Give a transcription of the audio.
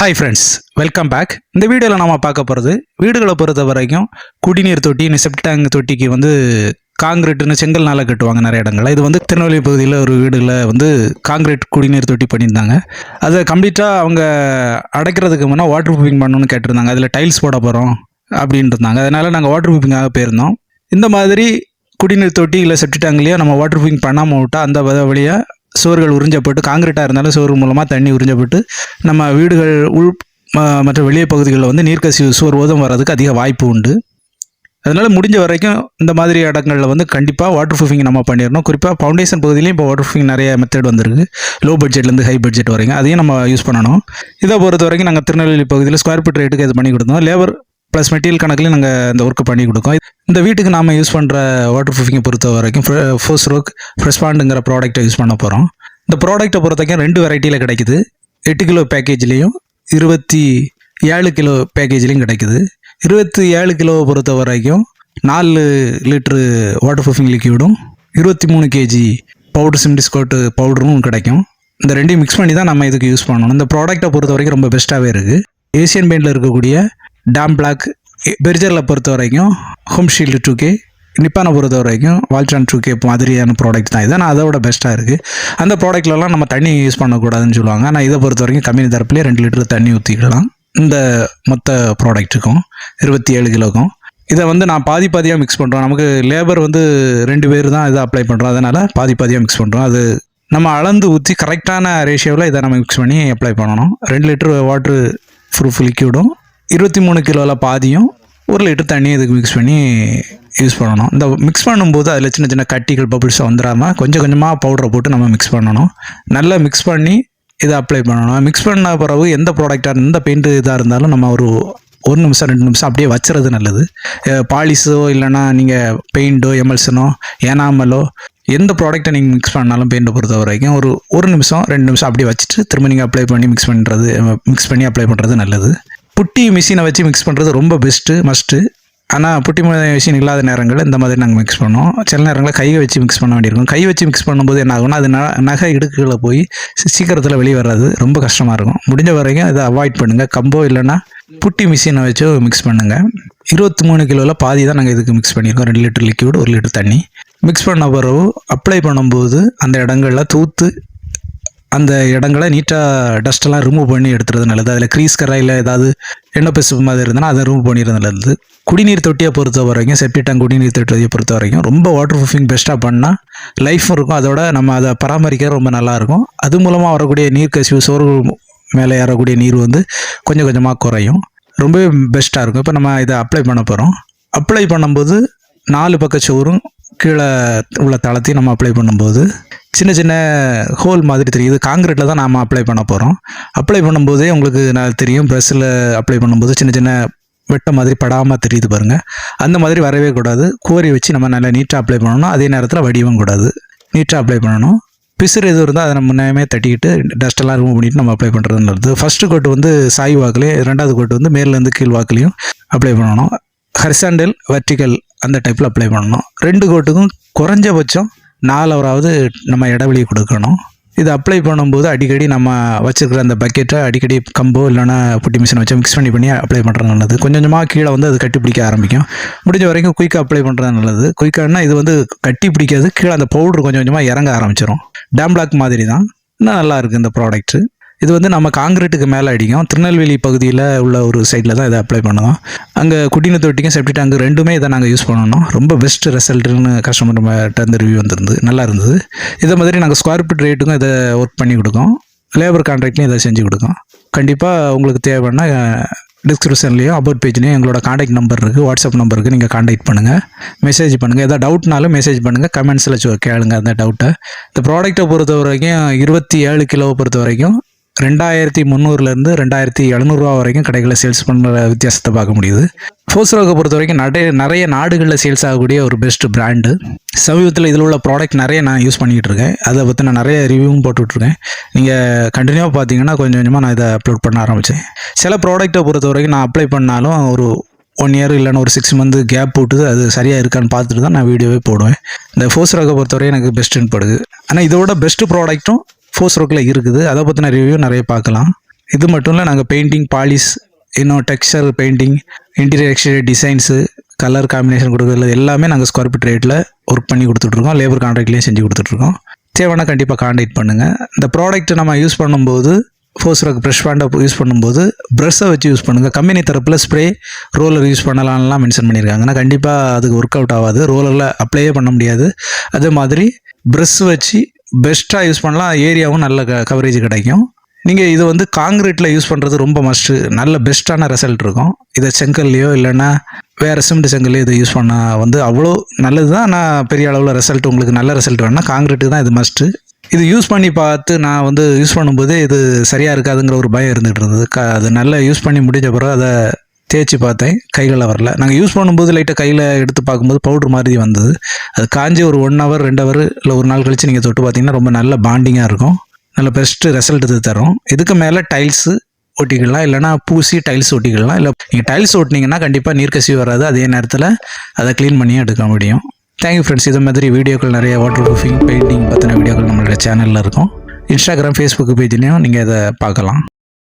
Hi friends welcome back இந்த வீடியோவில் நம்ம பார்க்க போகிறது வீடுகளை பொறுத்த வரைக்கும் குடிநீர் தொட்டி இந்த செப்டாங் தொட்டிக்கு வந்து காங்கிரீட்னு செங்கல்னால கட்டுவாங்க நிறைய இடங்கள்ல. இது வந்து திருநெல்வேலி பகுதியில் ஒரு வீடுல வந்து காங்கிரீட் குடிநீர் தொட்டி பண்ணியிருந்தாங்க. அதை கம்ப்ளீட்டாக அவங்க அடைக்கிறதுக்கு முன்னே வாட்டர் ப்ரூஃபிங் பண்ணணும்னு கேட்டிருந்தாங்க. அதில் டைல்ஸ் போட போகிறோம் அப்படின்ட்டு இருந்தாங்க. அதனால் நாங்கள் வாட்டர் ப்ரூஃபிங்காக போயிருந்தோம். இந்த மாதிரி குடிநீர் தொட்டி இல்லை செப்டி டேங்க்லேயோ நம்ம வாட்டர் ப்ரூஃபிங் பண்ணாமல் விட்டால் அந்த வழியாக சுவர்கள் உறிஞ்சப்பட்டு காங்கிரீட்டாக இருந்தாலும் சுவர் மூலமாக தண்ணி உறிஞ்சப்பட்டு நம்ம வீடுகள் உள் மற்ற வெளியே பகுதிகளில் வந்து நீர்க்கசிவு சுவர் ஓதம் வர்றதுக்கு அதிக வாய்ப்பு உண்டு. அதனால் முடிஞ்ச வரைக்கும் இந்த மாதிரி இடங்களில் வந்து கண்டிப்பாக வாட்டர் ப்ரூஃபிங் நம்ம பண்ணிடணும். குறிப்பாக ஃபவுண்டேஷன் பகுதியிலையும் இப்போ வாட்டர் ப்ரூஃபிங் நிறைய மெத்தட் வந்திருக்கு. லோ பட்ஜெட்லேருந்து ஹை பட்ஜெட் வரைக்கும் அதையும் நம்ம யூஸ் பண்ணணும். இதை பொறுத்த வரைக்கும் நாங்கள் திருநெல்வேலி பகுதியில் ஸ்கொயர் ஃபீட் ரேட்டுக்கு இது பண்ணி கொடுத்தோம். லேபர் ப்ளஸ் மெட்டீரியல் கணக்குலையும் நாங்கள் இந்த ஒர்க்கு பண்ணி கொடுக்கோம். இந்த வீட்டுக்கு நாம் யூஸ் பண்ணுற வாட்டர் ப்ரூஃபிங்கை பொறுத்த வரைக்கும் ஃபோர்ஸ் ரோக் ஃப்ரெஷ்பாண்டுங்கிற ப்ராடக்ட்டை யூஸ் பண்ண போகிறோம் இந்த ப்ராடக்ட்டை பொறுத்த வரைக்கும் ரெண்டு வெரைட்டியில் கிடைக்குது. எட்டு கிலோ பேக்கேஜ்லேயும் இருபத்தி ஏழு கிலோ பேக்கேஜ்லேயும் கிடைக்குது. இருபத்தி ஏழு கிலோவை பொறுத்த வரைக்கும் நாலு லிட்ரு வாட்டர் ப்ரூஃபிங் லிக்யூடும் இருபத்தி மூணு கேஜி பவுடர் சிம்டிஸ்கோட்டு பவுடரும் கிடைக்கும். இந்த ரெண்டையும் மிக்ஸ் பண்ணி தான் நம்ம இதுக்கு யூஸ் பண்ணணும். இந்த ப்ராடக்ட்டை பொறுத்த வரைக்கும் ரொம்ப பெஸ்ட்டாகவே இருக்குது ஏசியன் பெயிண்டில் இருக்கக்கூடிய டாம் பிளாக் பெர்ஜரில் பொறுத்த வரைக்கும் ஹோம் ஷீல்டு டூ கே நிப்பானை பொறுத்த வரைக்கும் வால்ட்ரான் டூ கே மாதிரியான ப்ராடக்ட் தான் இது. ஆனால் அதோட பெஸ்ட்டாக இருக்குது அந்த ப்ராடக்ட்லலாம் நம்ம தண்ணி யூஸ் பண்ணக்கூடாதுன்னு சொல்லுவாங்க. ஆனால் இதை பொறுத்த வரைக்கும் கம்பெனி தரப்புலேயே ரெண்டு லிட்டர் தண்ணி ஊற்றிக்கலாம் இந்த மொத்த ப்ராடக்ட்டுக்கும் இருபத்தி ஏழு கிலோக்கும். இதை வந்து நான் பாதி பாதியாக மிக்ஸ் பண்ணுறோம் நமக்கு லேபர் வந்து ரெண்டு பேர் தான் இதை அப்ளை பண்ணுறோம் அதனால் பாதி பாதியாக மிக்ஸ் பண்ணுறோம் அது நம்ம அளந்து ஊற்றி கரெக்டான ரேஷியோவில் இதை நம்ம மிக்ஸ் பண்ணி அப்ளை பண்ணணும். ரெண்டு லிட்டர் வாட்ரு ப்ரூஃப் லிக்யூடும் இருபத்தி மூணு கிலோவில் பாதியும் ஒரு லிட்டர் தண்ணி இதுக்கு மிக்ஸ் பண்ணி யூஸ் பண்ணணும். இந்த மிக்ஸ் பண்ணும்போது அதில் சின்ன சின்ன கட்டிகள் பபிள்ஸ் வந்துடாமல் கொஞ்சம் கொஞ்சமாக பவுடரை போட்டு நம்ம மிக்ஸ் பண்ணணும். நல்லா மிக்ஸ் பண்ணி இதை அப்ளை பண்ணணும். மிக்ஸ் பண்ண பிறகு எந்த ப்ராடக்டாக எந்த பெயிண்ட் இதாக இருந்தாலும் நம்ம ஒரு ஒரு நிமிஷம் ரெண்டு நிமிஷம் அப்படியே வச்சுறது நல்லது. பாலிஸோ இல்லைன்னா நீங்கள் பெயிண்டோ எமல்சனோ ஏனாமலோ எந்த ப்ராடக்ட்டை நீங்கள் மிக்ஸ் பண்ணாலும் பெயிண்டை பொறுத்த வரைக்கும் ஒரு ஒரு நிமிஷம் ரெண்டு நிமிஷம் அப்படியே வச்சுட்டு திரும்ப நீங்கள் அப்ளை பண்ணி மிக்ஸ் பண்ணுறது மிக்ஸ் பண்ணி அப்ளை பண்ணுறது நல்லது. புட்டி மிஷினை வச்சு மிக்ஸ் பண்ணுறது ரொம்ப பெஸ்ட்டு மஸ்ட்டு ஆனால் புட்டி மிஷின் இல்லாத நேரங்களில் இந்த மாதிரி நாங்கள் மிக்ஸ் பண்ணோம். சில நேரங்களில் கையை வச்சு மிக்ஸ் பண்ண வேண்டியிருக்கும். கை வச்சு மிக்ஸ் பண்ணும்போது என்ன ஆகும்னா அது நகை இடுக்குகளை போய் சீக்கிரத்தில் வெளியே வராது ரொம்ப கஷ்டமாக இருக்கும். முடிஞ்ச வரைக்கும் இதை அவாய்ட் பண்ணுங்கள் கம்போ இல்லைன்னா புட்டி மிஷினை வச்சு மிக்ஸ் பண்ணுங்கள் இருபத்தி மூணு கிலோவில் பாதி தான் நாங்கள் இதுக்கு மிக்ஸ் பண்ணியிருக்கோம். ரெண்டு லிட்டர் லிக்யூட் ஒரு லிட்டர் தண்ணி. மிக்ஸ் பண்ண பிறகு அப்ளை பண்ணும்போது அந்த இடங்களில் தூத்து அந்த இடங்களை நீட்டாக டஸ்ட்டெல்லாம் ரிமூவ் பண்ணி எடுத்துறது நல்லது. அதில் க்ரீஸ் கரையில் ஏதாவது எண்ணெய் பிசு மாதிரி இருந்ததுன்னா அதை ரிமூவ் பண்ணிடுறது நல்லது. குடிநீர் தொட்டியை பொறுத்த வரைக்கும் செப்டி டேங்க் குடிநீர் தொட்டியை பொறுத்த வரைக்கும் ரொம்ப வாட்டர் ப்ரூஃபிங் பெஸ்ட்டாக பண்ணால் லைஃப்பும் இருக்கும். அதோட நம்ம அதை பராமரிக்க ரொம்ப நல்லாயிருக்கும் அது மூலமாக வரக்கூடிய நீர் கசிவு சோறு மேலே ஏறக்கூடிய நீர் வந்து கொஞ்சம் கொஞ்சமாக குறையும். ரொம்பவே பெஸ்ட்டாக இருக்கும். இப்போ நம்ம இதை அப்ளை பண்ண போகிறோம் அப்ளை பண்ணும்போது நாலு பக்க சோறும் கீழே உள்ள தளத்தையும் நம்ம அப்ளை பண்ணும்போது சின்ன சின்ன ஹோல் மாதிரி தெரியுது. காங்கிரீட்டில் தான் நாம் அப்ளை பண்ண போகிறோம் அப்ளை பண்ணும்போதே உங்களுக்கு நான் தெரியும். ப்ரெஷ்ஷில் அப்ளை பண்ணும்போது சின்ன சின்ன வெட்ட மாதிரி படாமல் தெரியுது பாருங்கள் அந்த மாதிரி வரவே கூடாது. கோரி வச்சு நம்ம நல்லா நீட்டாக அப்ளை பண்ணணும். அதே நேரத்தில் வடிவம் கூடாது. நீட்டாக அப்ளை பண்ணணும். பிசுறு எதுவும் இருந்தால் அதை நம்ம முன்னமே தட்டிக்கிட்டு டஸ்ட்டெல்லாம் ரிமூவ் பண்ணிட்டு நம்ம அப்ளை பண்ணுறது நல்லது. ஃபஸ்ட்டு கோட்டு வந்து சாய் வாக்குலையும் ரெண்டாவது கோட்டு வந்து மேலேருந்து கீழ் வாக்குலையும் அப்ளை பண்ணணும். ஹரிசாண்டல் வெர்டிக்கல் அந்த டைப்பில் அப்ளை பண்ணணும். ரெண்டு கோட்டுக்கும் குறைஞ்சபட்சம் நாலாவது நம்ம இடைவெளி கொடுக்கணும். இது அப்ளை பண்ணும்போது அடிக்கடி நம்ம வச்சுருக்கிற அந்த பக்கெட்டை அடிக்கடி கம்போ இல்லைன்னா புட்டி மிஷினை வச்சு மிக்ஸ் பண்ணி பண்ணி அப்ளை பண்ணுறது நல்லது. கொஞ்சம் கொஞ்சமாக கீழே வந்து அது கட்டி பிடிக்க ஆரம்பிக்கும். முடிஞ்ச வரைக்கும் குயிக்காக அப்ளை பண்ணுறது நல்லது. குயிக்கானா இது வந்து கட்டி பிடிக்காது கீழே அந்த பவுடர் கொஞ்சம் கொஞ்சமாக இறங்க ஆரம்பிச்சிடும் டேம் பிளாக் மாதிரி தான் இன்னும் நல்லா இருக்குது இந்த ப்ராடக்ட்டு இது வந்து நம்ம காங்கிரீட்டுக்கு மேலே அடிக்கும். திருநெல்வேலி பகுதியில் உள்ள ஒரு சைடில் தான் இதை அப்ளை பண்ணுவோம் அங்கே குடிநீர் தொட்டிக்கும் செப்டி டேங்க் ரெண்டுமே இதை நாங்கள் யூஸ் பண்ணணும். ரொம்ப பெஸ்ட் ரிசல்ட்டுன்னு கஸ்டமர்கிட்ட இருந்து ரிவ்யூ வந்துருந்து நல்லா இருந்தது. இதே மாதிரி நாங்கள் ஸ்கொயர் ஃபீட் ரேட்டுக்கும் இதை ஒர்க் பண்ணி கொடுக்கோம். லேபர் கான்ட்ராக்ட்லையும் இதை செஞ்சு கொடுக்கோம். கண்டிப்பாக உங்களுக்கு தேவைன்னா டிஸ்கிரிப்ஷன்லேயும் அபவுட் பேஜ்லேயும் எங்களோட காண்டாக்ட் நம்பர் இருக்குது வாட்ஸ்அப் நம்பருக்கு நீங்கள் காண்டாக்ட் பண்ணுங்கள் மெசேஜ் பண்ணுங்கள் எதாவது டவுட்னாலும் மெசேஜ் பண்ணுங்கள் கமெண்ட்ஸில் கேளுங்க அந்த டவுட்டை இந்த ப்ராடக்ட்டை பொறுத்த வரைக்கும் இருபத்தி ஏழு கிலோவை பொறுத்த வரைக்கும் ரெண்டாயிரத்தி முந்நூறுலேருந்து ரெண்டாயிரத்தி எழுநூறுவா வரைக்கும் கடைகளில் சேல்ஸ் பண்ணுற வித்தியாசத்தை பார்க்க முடியுது. ஃபோஸ்ரோக்கை பொறுத்த வரைக்கும் நிறைய நிறைய நாடுகளில் சேல்ஸ் ஆகக்கூடிய ஒரு பெஸ்ட் பிராண்டு சமீபத்தில் இதில் உள்ள ப்ராடக்ட் நிறைய நான் யூஸ் பண்ணிக்கிட்டு இருக்கேன். அதை பற்றி நான் நிறைய ரிவ்யூவும் போட்டுட்ருக்கேன். நீங்கள் கண்டினியூவாக பார்த்தீங்கன்னா கொஞ்சம் கொஞ்சமாக நான் இதை அப்லோட் பண்ண ஆரம்பித்தேன் சில ப்ராடக்ட்டை பொறுத்த வரைக்கும் நான் அப்ளை பண்ணாலும் ஒரு ஒன் இயர் இல்லைன்னா ஒரு சிக்ஸ் மந்த்து கேப் போட்டு அது சரியாக இருக்கான்னு பார்த்துட்டு தான் நான் வீடியோவே போடுவேன். இந்த ஃபோர்ஸ் ராக்கை பொறுத்தவரை எனக்கு பெஸ்ட்டுன்னு படுது. ஆனால் இதோட பெஸ்ட்டு ப்ராடக்ட்டும் ஃபோர்ஸ் ராக்கில் இருக்குது. அதை பற்றின ரிவ்யூ நிறைய பார்க்கலாம். இது மட்டும் இல்லை நாங்கள் பெயிண்டிங் பாலிஷ் இன்னும் texture painting interior exterior designs colour combination கொடுக்குறது எல்லாமே நாங்கள் ஸ்கொயர் ஃபீட் ரேட்டில் ஒர்க் பண்ணி கொடுத்துட்ருக்கோம். லேபர் கான்ட்ராக்ட்லேயும் செஞ்சு கொடுத்துட்ருக்கோம். தேவைன்னா கண்டிப்பாக காண்டாக்ட் பண்ணுங்கள் இந்த ப்ராடக்ட் நம்ம யூஸ் பண்ணும்போது ஃபோர்ஸ் ரக் ப்ரெஷ் பேண்டை யூஸ் பண்ணும்போது ப்ரெஷ்ஷை வச்சு யூஸ் பண்ணுங்கள் கம்பெனி தரப்பில் ஸ்ப்ரே ரோலர் யூஸ் பண்ணலாம்லாம் மென்ஷன் பண்ணியிருக்காங்க. ஆனால் கண்டிப்பாக அதுக்கு ஒர்க் அவுட் ஆகாது ரோலரில் அப்ளையே பண்ண முடியாது. அதே மாதிரி ப்ரெஷ் வச்சு பெஸ்ட்டாக யூஸ் பண்ணலாம். ஏரியாவும் நல்ல க கவரேஜ் கிடைக்கும். நீங்கள் இது வந்து காங்கிரீட்டில் யூஸ் பண்ணுறது ரொம்ப மஸ்ட்டு நல்ல பெஸ்ட்டான ரிசல்ட் இருக்கும். இதை செங்கல்லையோ இல்லைன்னா வேறு சிமெண்ட் செங்கல்லையோ இதை யூஸ் பண்ணால் வந்து அவ்வளோ நல்லது தான் ஆனால் பெரிய அளவில் ரிசல்ட் உங்களுக்கு நல்ல ரிசல்ட் வேணும்னா காங்கிரீட்டு தான் இது மஸ்ட்டு இது யூஸ் பண்ணி பார்த்து நான் வந்து யூஸ் பண்ணும்போது இது சரியாக இருக்காதுங்கிற ஒரு பயம் இருந்துகிட்டு இருந்தது. க அது நல்லா யூஸ் பண்ணி முடிஞ்ச பிறகு அதை தேய்ச்சி பார்த்தேன். கைகளில் வரல. நாங்கள் யூஸ் பண்ணும்போது லைட்டாக கையில் எடுத்து பார்க்கும்போது பவுடர் மாதிரி வந்தது. அது காஞ்சி ஒரு ஒன் ஹவர் ரெண்டு ஹவர் இல்லை ஒரு நாள் கழித்து நீங்கள் தொட்டு பார்த்தீங்கன்னா ரொம்ப நல்ல பாண்டிங்காக இருக்கும். நல்ல பெஸ்ட்டு ரிசல்ட் இது தரும். இதுக்கு மேலே டைல்ஸு ஒட்டிக்கலாம். இல்லைனா பூசி டைல்ஸ் ஒட்டிக்கலாம். இல்லை நீங்கள் டைல்ஸ் ஒட்டினீங்கன்னா கண்டிப்பாக நீர்க்கசி வராது. அதே நேரத்தில் அதை க்ளீன் பண்ணியும் எடுக்க முடியும். தேங்க்யூ ஃப்ரெண்ட்ஸ் இது மாதிரி வீடியோக்கள் நிறைய வாட்டர் ப்ரூஃபிங் பெயிண்டிங் பற்றின வீடியோக்கள் நம்மளோட சேனலில் இருக்கும். இன்ஸ்டாகிராம் ஃபேஸ்புக் பேஜ்லேயும் நீங்கள் இதை பார்க்கலாம்.